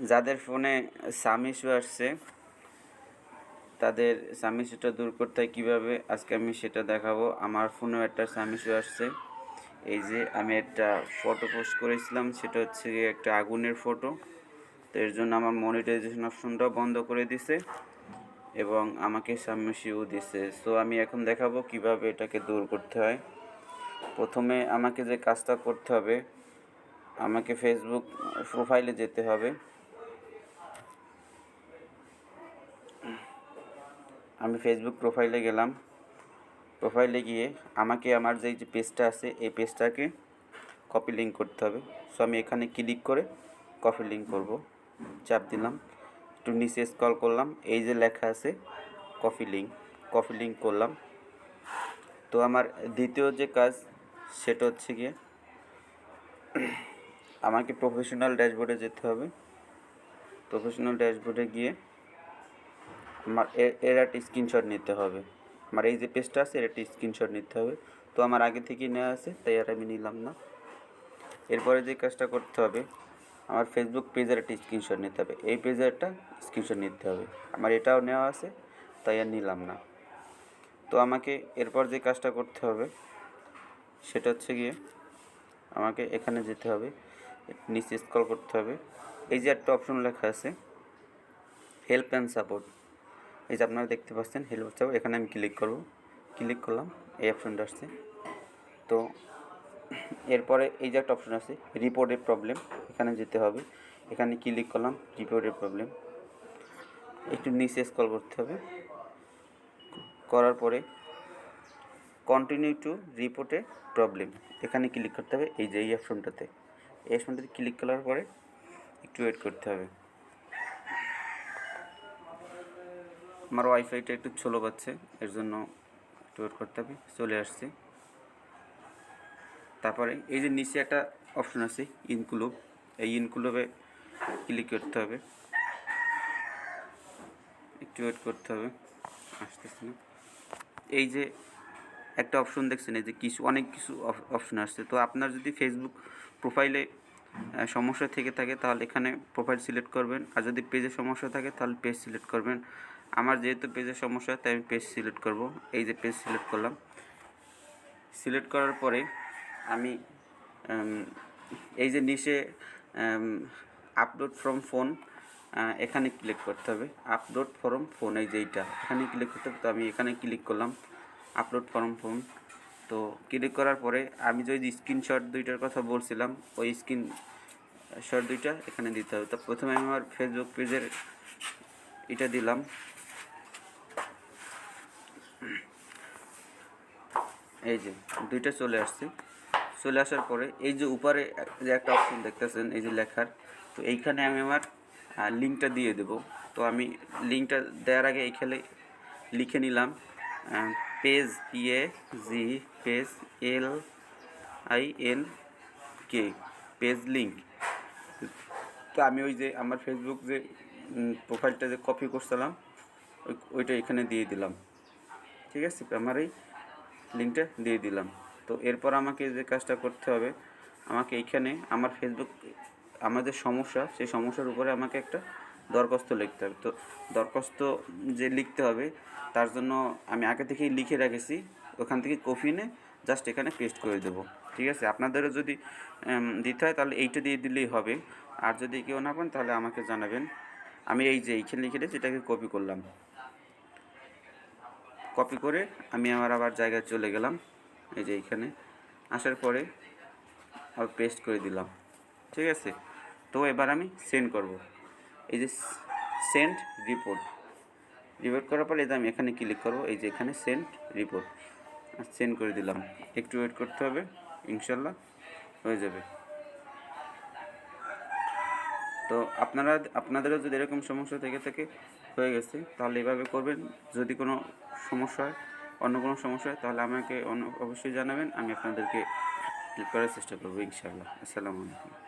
যাদের ফোনে সাম আসছে, তাদের সাম দূর করতে হয় কীভাবে? আজকে আমি সেটা দেখাবো। আমার ফোনেও একটা সাম আসছে। এই যে আমি একটা ফটো পোস্ট করেছিলাম, সেটা হচ্ছে একটা আগুনের ফটো তো এর জন্য আমার মনিটাইজেশন অপশনটাও বন্ধ করে দিছে এবং আমাকে সাম ইস্যু দিছে। সো আমি এখন দেখাবো কীভাবে এটাকে দূর করতে হয়। প্রথমে আমাকে যে কাজটা করতে হবে, আমাকে ফেসবুক প্রোফাইলে যেতে হবে। আমি ফেসবুক প্রোফাইলে গেলাম। প্রোফাইলে গিয়ে আমাকে আমার যেই যে পেজটা আছে, এই পেজটাকে কপি লিঙ্ক করতে হবে। সো আমি এখানে ক্লিক করে কপি লিঙ্ক করব। চাপ দিলাম। একটু নিচে স্ক্রল করলাম। এই যে লেখা আছে কপি লিঙ্ক কপি লিঙ্ক করলাম। তো আমার দ্বিতীয় যে কাজ, সেটা হচ্ছে গিয়ে আমাকে প্রফেশনাল ড্যাশবোর্ডে যেতে হবে। প্রফেশনাল ড্যাশবোর্ডে গিয়ে আমার এর একটা স্ক্রিনশট নিতে হবে। আমার এই যে পেজটা আছে, এর একটা স্ক্রিনশট নিতে হবে। তো আমার আগে থেকেই নেওয়া আছে, তাই আর আমি নিলাম না। এরপরে যে কাজটা করতে হবে, আমার ফেসবুক পেজের একটা স্ক্রিনশট নিতে হবে। এই পেজের একটা স্ক্রিনশট নিতে হবে। আমার এটাও নেওয়া আছে, তাই আর নিলাম না। তো আমাকে এরপর যে কাজটা করতে হবে, সেটা হচ্ছে গিয়ে আমাকে এখানে যেতে হবে, নিচে স্ক্রল করতে হবে। এই যে একটা অপশন লেখা আছে হেল্প অ্যান্ড সাপোর্ট এই যে আপনারা দেখতে পাচ্ছেন হেল্প সাপোর্ট এখানে আমি ক্লিক করব। ক্লিক করলাম, এই অপশনটা আসছে। তো এরপরে এই যে একটা অপশন আছে রিপোর্টের প্রবলেম এখানে যেতে হবে। এখানে ক্লিক করলাম রিপোর্টের প্রবলেম একটু নিচে স্ক্রল করতে হবে। করার পরে কন্টিনিউ টু রিপোর্টে প্রবলেম এখানে ক্লিক করতে হবে, এই যে এই অপশনটাতে এই অপশনটাতে ক্লিক করার পরে একটু ওয়েট করতে হবে। আমার ওয়াইফাইটা একটু ছোলো পাচ্ছে, এর জন্য একটু ওয়েট করতে হবে, চলে আসছে। তারপরে এই যে নিচে একটা অপশন আছে, ইনক্লুব, এই ইনক্লুবে ক্লিক করতে হবে। একটু ওয়েট করতে হবে, আসতেছে না। এই যে একটা অপশন দেখছেন, এই যে কিছু, অনেক কিছু অপশন আসছে। তো আপনার যদি ফেসবুক প্রোফাইলে সমস্যা থেকে থাকে, তাহলে এখানে প্রোফাইল সিলেক্ট করবেন, আর যদি পেজে সমস্যা থাকে, তাহলে পেজ সিলেক্ট করবেন। আমার যেহেতু পেজের সমস্যা, তাই আমি পেজ সিলেক্ট করব। এই যে পেজ সিলেক্ট করলাম। সিলেক্ট করার পরে আমি এই যে নিচে আপলোড ফ্রম ফোন এখানে ক্লিক করতে হবে। আপলোড ফ্রম ফোন এই যে এইটা, এখানে ক্লিক করতে হবে। তো আমি এখানে ক্লিক করলাম আপলোড ফ্রম ফোন তো ক্লিক করার পরে আমি যে স্ক্রিনশট দুইটার কথা বলছিলাম, ওই স্ক্রিন শট দুইটা এখানে দিতে হবে। তো প্রথমে আমি আমার ফেসবুক পেজের এটা দিলাম। এই যে, দুইটা চলে আসছে। চলে আসার পরে এই যে উপরে যে একটা অপশন দেখতেছেন, এই যে লেখার, তো এইখানে আমি আমার লিঙ্কটা দিয়ে দেব। তো আমি লিঙ্কটা দেওয়ার আগে এইখানে লিখে নিলাম page P A G page L I N K page link তো আমি ওই যে আমার ফেসবুক যে প্রোফাইলটা যে কপি করছিলাম, ওই, ওইটা এখানে দিয়ে দিলাম। ঠিক আছে? আমার এই লিঙ্কটা দিয়ে দিলাম। তো এরপর আমাকে যে কাজটা করতে হবে, আমাকে এইখানে আমার ফেসবুক আমার যে সমস্যা, সেই সমস্যার উপরে আমাকে একটা দরখাস্ত লিখতে হবে। তো দরখাস্ত যে লিখতে হবে, তার জন্য আমি আগে থেকেই লিখে রেখেছি। ওখান থেকে কপি এনে জাস্ট এখানে পেস্ট করে দেবো। ঠিক আছে? আপনাদেরও যদি দিতে হয়, তাহলে এইটা দিয়ে দিলেই হবে। আর যদি কেউ না পান তাহলে আমাকে জানাবেন। আমি এই যে এইখানে লিখে রেখেছি এটাকে কপি করলাম। কপি করে আমি আমার আবার জায়গায় চলে গেলাম, এই যে এইখানে। আসার পরে আবার পেস্ট করে দিলাম, ঠিক আছে? তো এবার আমি সেন্ড করব। এই যে সেন্ড রিপোর্ট রিপোর্ট করার পরে যে আমি এখানে ক্লিক করব, এই যে এখানে সেন্ড রিপোর্ট সেন্ড করে দিলাম। একটু ওয়েট করতে হবে, ইনশাল্লাহ হয়ে যাবে। তো আপনারা, আপনাদেরও যদি এরকম সমস্যা থেকে থাকে হয়ে গেছে, তাহলে এভাবে করবেন। যদি কোনো সমস্যা হয়, অন্য কোনো সমস্যা হয়, তাহলে আমাকে অন্য- অবশ্যই জানাবেন, আমি আপনাদেরকে হেল্প করার চেষ্টা করব, ইনশাআল্লাহ। আসসালামু আলাইকুম।